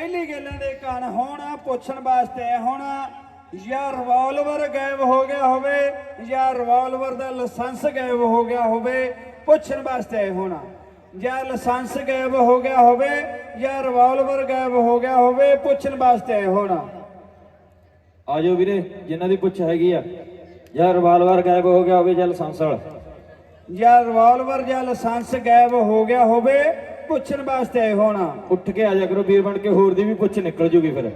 ਪਹਿਲੀ ਗੱਲਾਂ ਦੇ ਕੰਨ ਹੁਣ ਪੁੱਛਣ ਵਾਸਤੇ ਹੁਣ ਜਾਂ ਰਿਵਾਲਵਰ ਗਾਇਬ ਹੋ ਗਿਆ ਹੋਵੇ ਜਾਂ ਰਿਵਾਲਵਰ ਦਾ ਲਾਇਸੈਂਸ ਗਾਇਬ ਹੋ ਗਿਆ ਹੋਵੇ ਪੁੱਛਣ ਵਾਸਤੇ ਆਏ ਹੋਣਾ। ਜਾਂ ਲਾਇਸੈਂਸ ਗਾਇਬ ਹੋ ਗਿਆ ਹੋਵੇ ਜਾਂ ਰਿਵਾਲਵਰ ਗਾਇਬ ਹੋ ਗਿਆ ਹੋਵੇ ਪੁੱਛਣ ਵਾਸਤੇ ਆਏ ਹੋਣਾ। ਆਜੋ ਵੀਰੇ ਜਿਨ੍ਹਾਂ ਦੀ ਪੁੱਛ ਹੈਗੀ ਆ। ਜਾਂ ਰਿਵਾਲਵਰ ਗਾਇਬ ਹੋ ਗਿਆ ਹੋਵੇ ਜਾਂ ਲਾਇਸੈਂਸ ਵਾਲਾ। ਜਾਂ ਰਿਵਾਲਵਰ ਜਾਂ ਲਾਇਸੈਂਸ ਗਾਇਬ ਹੋ ਗਿਆ ਹੋਵੇ ਪੁੱਛਣ ਵਾਸਤੇ ਆਏ ਹੋਣਾ। ਉੱਠ ਕੇ ਆ ਜਾ ਕਰੋ, ਵੀਰ ਬਣ ਕੇ ਹੋਰ ਦੀ ਵੀ ਪੁੱਛ ਨਿਕਲ ਜੂਗੀ ਫਿਰ।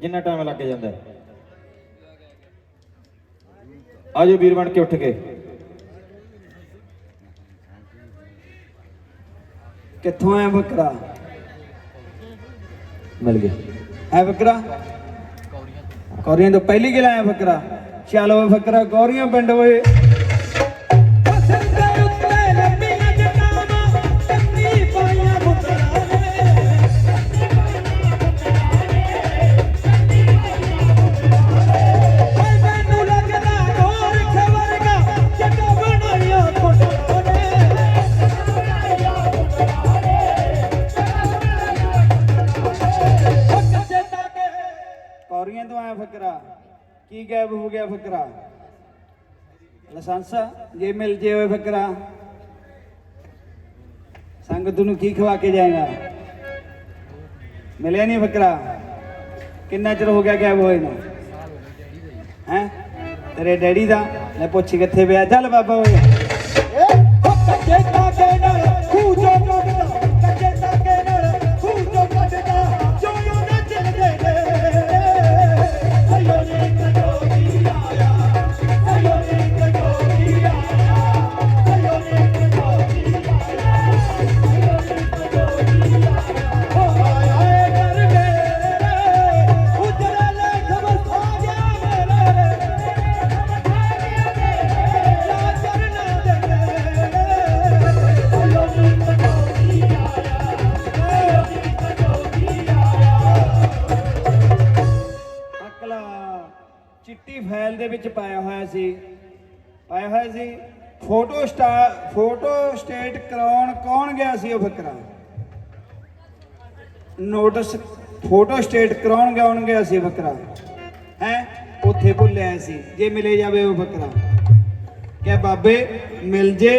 ਜਿੰਨਾ ਟਾਈਮ ਲੱਗ ਜਾਂਦਾ ਹੈ। ਆਜੋ ਵੀਰ ਬਣ ਕੇ ਉੱਠ ਕੇ। ਕਿੱਥੋਂ ਆਇਆ ਬੱਕਰਾ? ਮਿਲ ਗਿਆ। ਐ ਬੱਕਰਾ? ਕੌਰੀਆਂ ਤੋਂ। ਪਹਿਲੀ ਗੱਲ ਆਇਆ ਬੱਕਰਾ। ਚੱਲ ਓਏ ਬੱਕਰਾ, ਕੌਰੀਆਂ ਪਿੰਡ ਓਏ। ਕੌਰੀਆਂ ਤੋਂ ਆਇਆ ਕੀ ਗਾਇਬ ਹੋ ਗਿਆ ਬੱਕਰਾ ਲਾਇਸੈਂਸ ਜੇ ਮਿਲ ਜੇ ਓਏ ਬੱਕਰਾ ਸੰਗਤ ਨੂੰ ਕੀ ਖਵਾ ਕੇ ਜਾਏਗਾ? ਮਿਲਿਆ ਨਹੀਂ ਫਕਰਾ? ਕਿੰਨਾ ਚਿਰ ਹੋ ਗਿਆ ਗਾਇਬ ਹੋਏ ਨੂੰ? ਹੈ? ਤੇਰੇ ਡੈਡੀ ਦਾ? ਮੈਂ ਪੁੱਛ ਕਿੱਥੇ ਪਿਆ? ਚੱਲ ਬਾਬਾ ਓਏ। ਫਾਈਲ ਦੇ ਵਿੱਚ ਪਾਇਆ ਹੋਇਆ ਸੀ। ਪਾਇਆ ਹੋਇਆ ਸੀ ਫੋਟੋ ਸਟਾ ਫੋਟੋ ਸਟੇਟ ਕਰਾਉਣ ਕੌਣ ਗਿਆ ਸੀ ਉਹ ਬੱਕਰਾ ਨੋਟਿਸ ਫੋਟੋ ਸਟੇਟ ਕਰਾਉਣ ਕੌਣ ਗਿਆ ਸੀ ਬੱਕਰਾ ਹੈ ਉੱਥੇ ਭੁੱਲਿਆ ਸੀ ਜੇ ਮਿਲੇ ਜਾਵੇ ਉਹ ਬੱਕਰਾ ਕਿ ਬਾਬੇ ਮਿਲ ਜੇ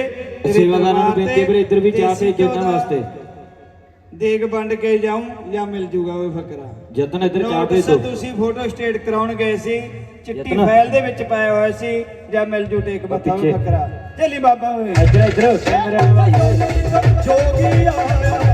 ਸੇਵਾਦਾਰਾਂ ਨੂੰ ਬੇਨਤੀ ਵੀਰੇ ਇੱਧਰ ਵੀ ਇਹਨਾਂ ਘਿਓ ਦਾ ਵਾਸਤੇ। ਦੇਗ ਵੰਡ ਕੇ ਜਾਉਂ ਜਾਂ ਮਿਲ ਜੂਗਾ ਉਹ ਬੱਕਰਾ ਜਤਨ ਇੱਧਰ ਚਾਹ ਨੋਟਿਸ ਦਿਓ ਤੁਸੀਂ ਫੋਟੋ ਸਟੇਟ ਕਰਾਉਣ ਗਏ ਸੀ ਚਿੱਟੀ ਯਤਨ। ਫਾਈਲ ਦੇ ਵਿੱਚ ਪਾਇਆ ਹੋਇਆ ਸੀ ਜਾਂ ਮਿਲ ਜੂ ਟੇਕ ਬੱਤਾ। ਬੱਕਰਾ ਚੱਲੀ ਬਾਬਾ ਓਏ। ਇੱਧਰ ਇੱਧਰ ਜੋਗੀ ਆਇਆ